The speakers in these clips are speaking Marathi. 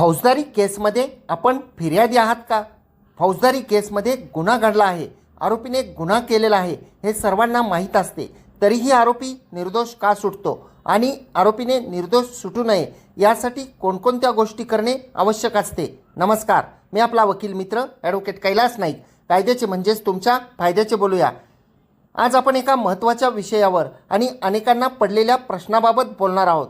फौजदारी केसमध्ये आपण फिर्यादी आहात का? फौजदारी केसमध्ये गुन्हा घडला आहे. आरोपीने गुन्हा केलेला आहे. हे सर्वांना माहीत असते. तरीही आरोपी निर्दोष का सुटतो? आणि आरोपीने निर्दोष सुटू नये यासाठी कोणकोणत्या गोष्टी करणे आवश्यक असते? नमस्कार. मी आपला वकील मित्र ॲडव्होकेट कैलास नाईक. कायद्याचे म्हणजेच तुमच्या फायद्याचे बोलूया. आज आपण एका महत्त्वाच्या विषयावर आणि अनेकांना पडलेल्या प्रश्नाबाबत बोलणार आहोत.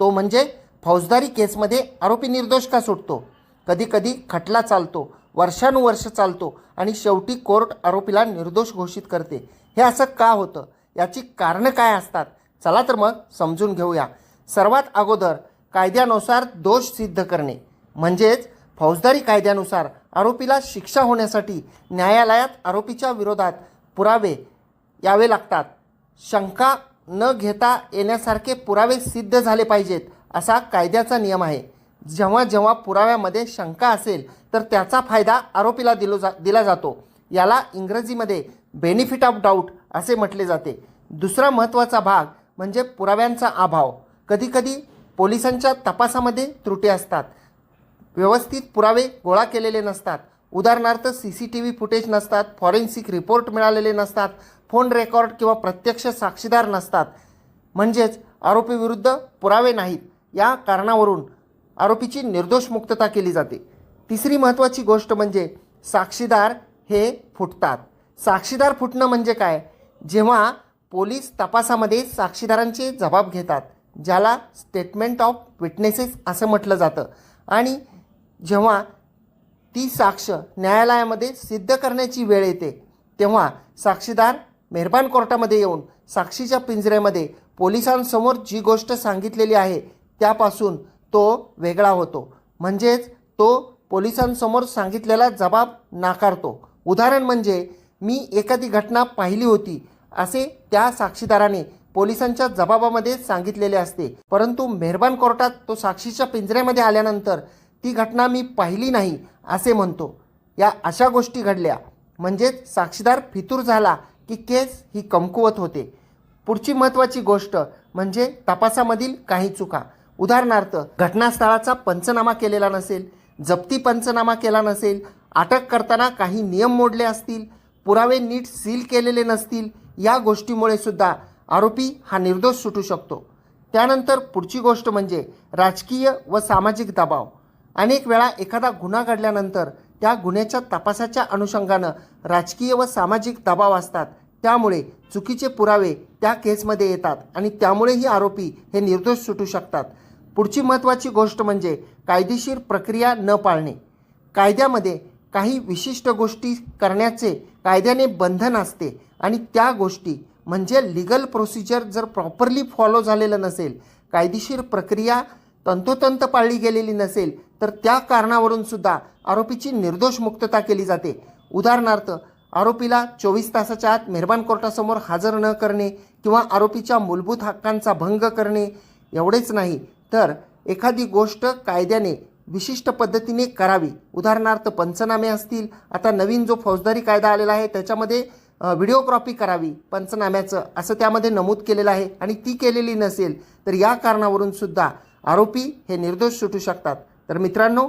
तो म्हणजे फौजदारी केसमध्ये आरोपी निर्दोष का सुटतो? कधीकधी खटला चालतो वर्षानुवर्ष चालतो आणि शेवटी कोर्ट आरोपीला निर्दोष घोषित करते. हे असं का होतं? याची कारणं काय असतात? चला तर मग समजून घेऊया. सर्वात अगोदर कायद्यानुसार दोष सिद्ध करणे. म्हणजेच फौजदारी कायद्यानुसार आरोपीला शिक्षा होण्यासाठी न्यायालयात आरोपीच्या विरोधात पुरावे यावे लागतात. शंका न घेता येण्यासारखे पुरावे सिद्ध झाले पाहिजेत. असा कायद्याचा नियम आहे. जेव्हा जेव्हा पुराव्यामध्ये शंका असेल तर त्याचा फायदा आरोपीला दिलो जा दिला जातो. याला इंग्रजीमध्ये बेनिफिट ऑफ डाऊट असे म्हटले जाते. दुसरा महत्त्वाचा भाग म्हणजे पुराव्यांचा अभाव. कधीकधी पोलिसांच्या तपासामध्ये त्रुटी असतात. व्यवस्थित पुरावे गोळा केलेले नसतात. उदाहरणार्थ C C T V footage नसतात फॉरेन्सिक रिपोर्ट मिळालेले नसतात फोन रेकॉर्ड किंवा प्रत्यक्ष साक्षीदार नसतात. म्हणजेच आरोपीविरुद्ध पुरावे नाहीत. या कारणावरून आरोपीची निर्दोष मुक्तता केली जाते. तिसरी महत्त्वाची गोष्ट म्हणजे साक्षीदार हे फुटतात. साक्षीदार फुटणं म्हणजे काय? जेव्हा पोलीस तपासामध्ये साक्षीदारांचे जबाब घेतात ज्याला स्टेटमेंट ऑफ विटनेसेस असं म्हटलं जातं. आणि जेव्हा ती साक्ष न्यायालयामध्ये सिद्ध करण्याची वेळ येते तेव्हा साक्षीदार मेहरबान कोर्टामध्ये येऊन साक्षीच्या पिंजऱ्यामध्ये पोलिसांसमोर जी गोष्ट सांगितलेली आहे त्यापासून तो वेगळा होतो. म्हणजेच तो पोलिसांसमोर सांगितलेला जबाब नाकारतो. उदाहरण म्हणजे मी एखादी घटना पाहिली होती असे त्या साक्षीदाराने पोलिसांच्या जबाबामध्ये सांगितलेले असते. परंतु मेहरबान कोर्टात तो साक्षीच्या पिंजऱ्यामध्ये आल्यानंतर ती घटना मी पाहिली नाही असे म्हणतो. या अशा गोष्टी घडल्या. म्हणजेच साक्षीदार फितूर झाला की केस ही कमकुवत होते. पुढची महत्त्वाची गोष्ट म्हणजे तपासामधील काही चुका. उदाहरणार्थ घटनास्थळाचा पंचनामा केलेला नसेल जप्ती पंचनामा केला नसेल अटक करताना काही नियम मोडले असतील पुरावे नीट सील केलेले नसतील या गोष्टीमुळे सुद्धा आरोपी हा निर्दोष सुटू शकतो. त्यानंतर पुढची गोष्ट म्हणजे राजकीय व सामाजिक दबाव. अनेक वेळा एखादा गुन्हा घडल्यानंतर त्या गुन्ह्याच्या तपासाच्या अनुषंगानं राजकीय व सामाजिक दबाव असतात. त्यामुळे चुकीचे पुरावे त्या केसमध्ये येतात आणि त्यामुळेही आरोपी हे निर्दोष सुटू शकतात. पुढची महत्त्वाची गोष्ट म्हणजे कायदेशीर प्रक्रिया न पाळणे. कायद्यामध्ये काही विशिष्ट गोष्टी करण्याचे कायद्याने बंधन असते आणि त्या गोष्टी म्हणजे लिगल प्रोसिजर जर प्रॉपरली फॉलो झालेलं नसेल कायदेशीर प्रक्रिया तंतोतंत पाळली गेलेली नसेल तर त्या कारणावरून सुद्धा आरोपीची निर्दोष मुक्तता केली जाते. उदाहरणार्थ आरोपीला चोवीस तासाच्या आत मेहरबान कोर्टासमोर हजर न करणे किंवा आरोपीच्या मूलभूत हक्कांचा भंग करणे एवढेच नाही तर एखादी गोष्ट कायद्याने विशिष्ट पद्धतीने करावी. उदाहरणार्थ पंचनामे असतील. आता नवीन जो फौजदारी कायदा आलेला आहे त्याच्यामध्ये व्हिडिओग्राफी करावी पंचनाम्याचं असं त्यामध्ये नमूद केलेलं आहे आणि ती केलेली नसेल तर या कारणावरून सुद्धा आरोपी हे निर्दोष सुटू शकतात. तर मित्रांनो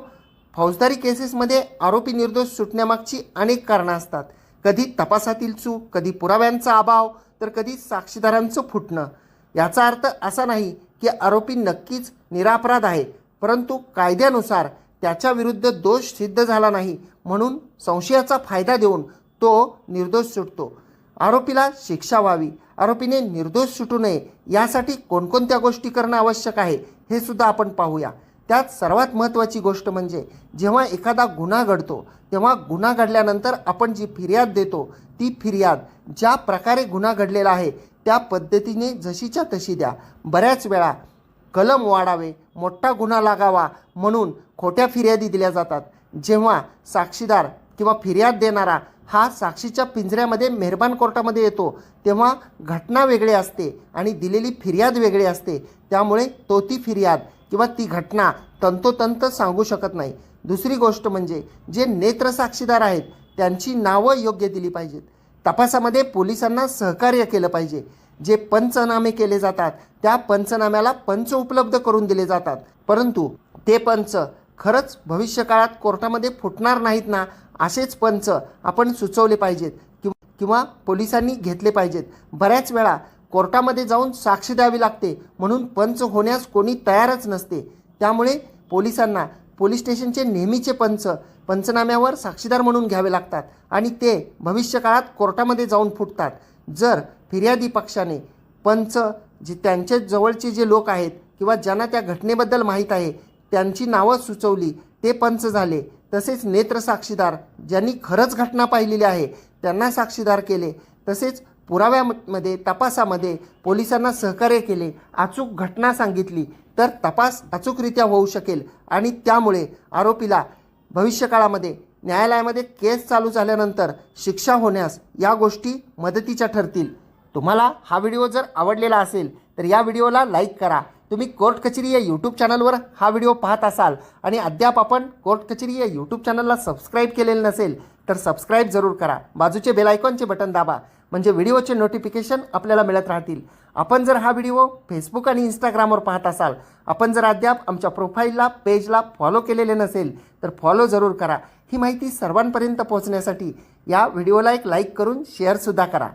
फौजदारी केसेसमध्ये आरोपी निर्दोष सुटण्यामागची अनेक कारणं असतात. कधी तपासातील चूक कधी पुराव्यांचा अभाव तर कधी साक्षीदारांचं फुटणं. याचा अर्थ असा नाही की आरोपी नक्कीच निरापराध आहे परंतु कायद्यानुसार त्याच्या विरुद्ध दोष सिद्ध झाला नाही म्हणून संशयाचा फायदा देऊन तो निर्दोष सुटतो. आरोपीला शिक्षा व्हावी आरोपीने निर्दोष सुटू नये यासाठी कोणकोणत्या गोष्टी करणं आवश्यक आहे हे सुद्धा आपण पाहूया. त्यात सर्वात महत्त्वाची गोष्ट म्हणजे जेव्हा एखादा गुन्हा घडतो तेव्हा गुन्हा घडल्यानंतर आपण जी फिर्याद देतो ती फिर्याद ज्या प्रकारे गुन्हा घडलेला आहे त्या पद्धतीने जशीच्या तशी द्या. बऱ्याच वेळा कलम वाढावे मोठा गुन्हा लागावा म्हणून खोट्या फिर्यादी दिल्या जातात. जेव्हा साक्षीदार किंवा फिर्याद देणारा हा साक्षीच्या पिंजऱ्यामध्ये मेहरबान कोर्टामध्ये येतो तेव्हा घटना वेगळी असते आणि दिलेली फिर्याद वेगळी असते. त्यामुळे तो ती फिर्याद किंवा ती घटना तंतोतंत सांगू शकत नाही. दुसरी गोष्ट म्हणजे जे नेत्र साक्षीदार आहेत त्यांची नावं योग्य दिली पाहिजेत. तपासामध्ये पोलिसांना सहकार्य केलं पाहिजे. जे पंचनामे केले जातात त्या पंचनाम्याला पंच उपलब्ध करून दिले जातात. परंतु ते पंच खरंच भविष्यकाळात कोर्टामध्ये फुटणार नाहीत ना असेच पंच आपण सुचवले पाहिजेत किंवा किंवा पोलिसांनी घेतले पाहिजेत. बऱ्याच वेळा कोर्टामध्ये जाऊन साक्ष द्यावी लागते म्हणून पंच होण्यास कोणी तयारच नसते. त्यामुळे पोलिसांना पोलीस स्टेशनचे नेहमीचे पंच पंचनाम्यावर साक्षीदार म्हणून घ्यावे लागतात आणि ते भविष्यकाळात कोर्टामध्ये जाऊन फुटतात. जर फिर्यादी पक्षाने पंच जे त्यांच्या जवळचे जे लोक आहेत किंवा ज्यांना त्या घटनेबद्दल माहीत आहे त्यांची नावं सुचवली ते पंच झाले. तसेच नेत्र साक्षीदार ज्यांनी खरंच घटना पाहिलेली आहे त्यांना साक्षीदार केले. तसेच पुराव्यामध्ये तपासामध्ये पोलिसांना सहकार्य केले. अचूक घटना सांगितली. तर तपास अचूकरित्या होऊ शकेल आणि त्यामुळे आरोपीला भविष्यकाळामध्ये न्यायालयामध्ये केस चालू झाल्यानंतर शिक्षा होण्यास या गोष्टी मदतीच्या ठरतील. तुम्हाला हा व्हिडिओ जर आवडलेला असेल तर या व्हिडिओला लाईक करा. तुम्ही कोर्ट कचेरी या यूट्यूब चॅनलवर हा व्हिडिओ पाहत असाल आणि अद्याप आपण कोर्ट कचेरी या यूट्यूब चॅनलला सबस्क्राईब केलेलं नसेल तर सबस्क्राईब जरूर करा. बाजूचे बेल आयकॉनचे बटन दाबा. म्हणजे व्हिडिओचे नोटिफिकेशन आपल्याला मिळत राहतील. आपण जर हा व्हिडिओ फेसबुक आणि इंस्टाग्रामवर पाहत असाल आपण जर अद्याप आमच्या प्रोफाईलला पेजला फॉलो केलेले नसेल तर फॉलो जरूर करा. ही माहिती सर्वांपर्यंत पोहोचण्यासाठी या व्हिडिओला एक लाईक करून शेअरसुद्धा करा.